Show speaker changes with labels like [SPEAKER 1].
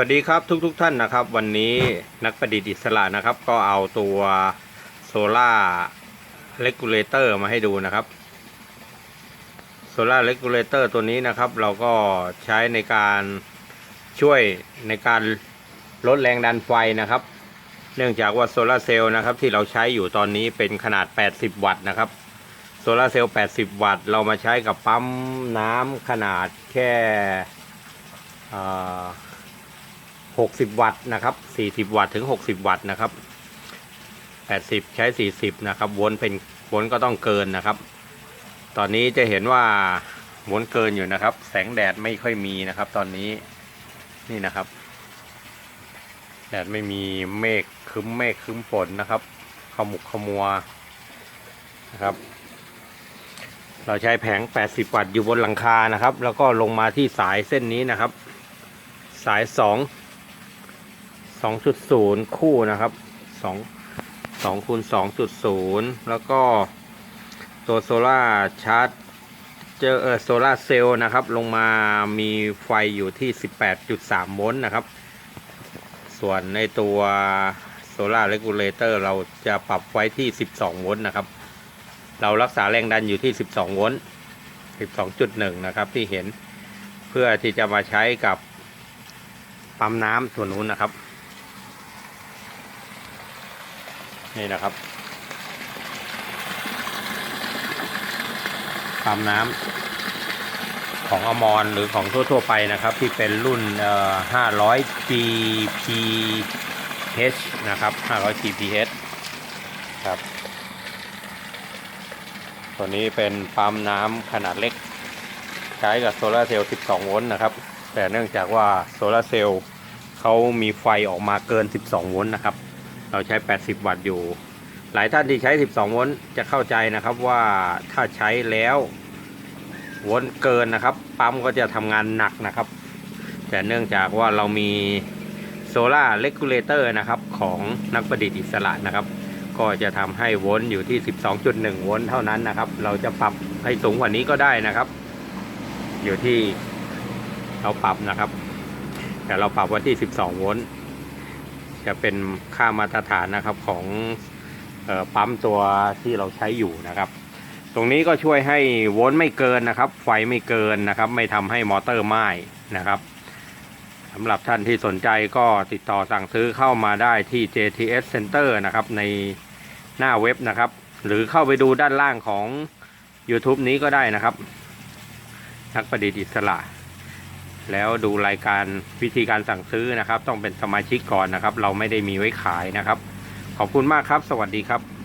[SPEAKER 1] วัสดีครับทุกๆทท่านนะครับ วันนี้นักประดิษฐ์อิสระนะครับ ก็เอาตัวโซล่าเลกูลเลเตอร์มาให้ดูนะครับโซล่าเลกูลเลเตอร์ตัวนี้นะครับ เราก็ใช้ในการช่วยในการลดแรงดันไฟนะครับ เนื่องจากว่าโซล่าเซลล์นะครับที่เราใช้อยู่ตอนนี้เป็นขนาด 80 วัตต์นะครับโซล่าเซลล์ 80 วัตต์ เรามาใช้กับปั๊มน้ำขนาดแค่อา 60 วัตต์นะครับ40 วัตต์ถึง 60 วัตต์นะครับ 80 ใช้ 40 นะครับวนเป็นวนก็ต้องเกินนะครับ ตอนนี้จะเห็นว่าวนเกินอยู่นะครับ แสงแดดไม่ค่อยมีนะครับ ตอนนี้นี่นะครับ แดดไม่มีเมฆคึ้มเมฆคึ้มฝนนะครับขมุกขมัวนะครับ เราใช้แผง 80 วัตต์อยู่บนหลังคานะครับ แล้วก็ลงมาที่สายเส้นนี้นะครับ สาย 2 2.0คู่นะครับ2 2คูณ2.0แล้วก็ตัวโซล่าชาร์จเจอเออโซล่าเซลล์นะครับ ลงมามีไฟอยู่ที่ 18.3โวลต์นะครับ ส่วนในตัวโซล่าเรกูลเลเตอร์เราจะปรับไว้ที่ 12โวลต์นะครับ เรารักษาแรงดันอยู่ที่ 12โวลต์12.1 นะครับที่เห็นเพื่อที่จะมาใช้กับปั๊มน้ำส่วนนู้นนะครับ นี่นะครับปั๊มน้ำของอมรหรือของทั่ว ๆ ไปนะครับ ที่เป็นรุ่น 500 GPH นะครับ 500 GPH ครับตัวนี้เป็นปั๊มน้ำขนาดเล็ก ใช้กับโซลาร์เซลล์ 12 โวลต์นะครับ แต่เนื่องจากว่าโซลาร์เซลล์เขามีไฟออกมาเกิน 12 โวลต์นะครับ เราใช้ 80 วัตต์อยู่ หลายท่านที่ใช้ 12 โวลต์จะเข้าใจนะครับว่าถ้าใช้แล้วโวลต์เกินนะครับ ปั๊มก็จะทำงานหนักนะครับ แต่เนื่องจากว่าเรามีโซล่าเลกูลเลเตอร์นะครับของนักประดิษฐ์อิสระนะครับ ก็จะทำให้โวลต์อยู่ที่ 12.1 โวลต์เท่านั้นนะครับ เราจะปรับให้สูงกว่านี้ก็ได้นะครับ อยู่ที่เราปรับนะครับ แต่เราปรับไว้ที่ 12 โวลต์ จะเป็นค่ามาตรฐานนะครับของออปั๊มตัวที่เราใช้อยู่นะครับ ตรงนี้ก็ช่วยให้โวลต์ไม่เกินนะครับ ไฟไม่เกินนะครับ ไม่ทำให้มอเตอร์ไหม้นะครับสำหรับท่านที่สนใจก็ติดต่อสั่งซื้อเข้ามาได้ที่ JTS Center นะครับในหน้าเว็บนะครับ หรือเข้าไปดูด้านล่างของ YouTube นี้ก็ได้นะครับ นักประดิษฐ์อิสระ แล้วดูรายการวิธีการสั่งซื้อนะครับ ต้องเป็นสมาชิกก่อนนะครับ เราไม่ได้มีไว้ขายนะครับ ขอบคุณมากครับ สวัสดีครับ